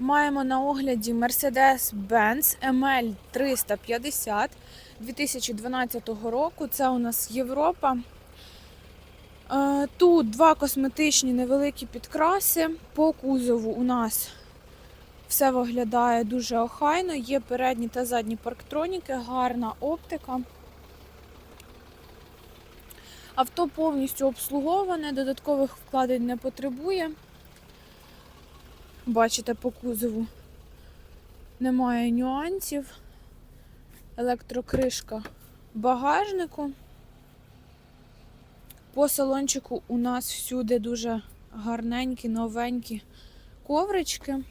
Маємо на огляді Mercedes-Benz ML 350 2012 року. Це у нас Європа. Е, Тут два косметичні невеликі підкраси. По кузову у нас все виглядає дуже охайно. Є передні та задні парктроніки, гарна оптика. Авто повністю обслуговане, додаткових вкладень не потребує. Бачите, по кузову немає нюансів. Електрокришка багажнику. По салончику у нас всюди дуже гарненькі, новенькі коврички.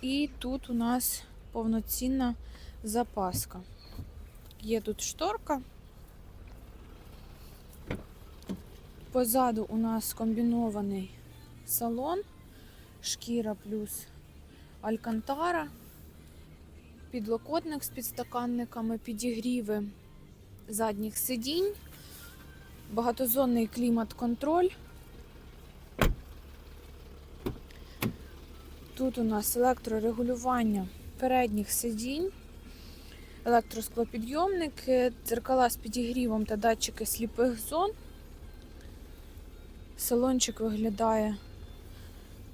І тут у нас повноцінна запаска. Є тут шторка. Позаду у нас комбінований салон, шкіра плюс алькантара, підлокотник з підстаканниками, підігріви задніх сидінь, багатозонний клімат-контроль. Тут у нас електрорегулювання передніх сидінь, електросклопідйомники, дзеркала з підігрівом та датчики сліпих зон. Салончик виглядає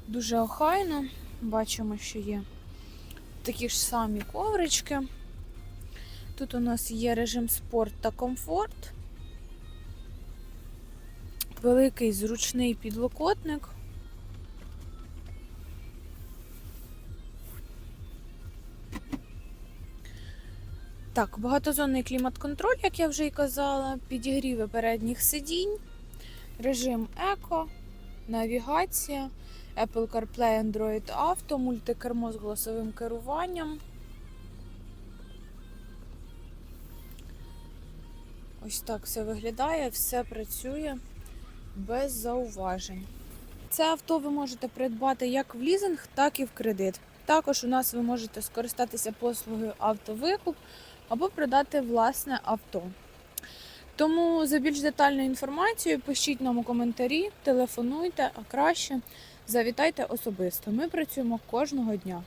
дуже охайно. Бачимо, що є такі ж самі коврички. Тут у нас є режим спорт та комфорт. Великий зручний підлокотник. Так, багатозонний клімат-контроль, як я вже й казала, підігріви передніх сидінь, режим еко, навігація, Apple CarPlay, Android Auto, мультикермо з голосовим керуванням. Ось так все виглядає, все працює без зауважень. Це авто ви можете придбати як в лізинг, так і в кредит. Також у нас ви можете скористатися послугою автовикуп або продати власне авто. Тому за більш детальною інформацією пишіть нам у коментарі, телефонуйте, а краще завітайте особисто. Ми працюємо кожного дня.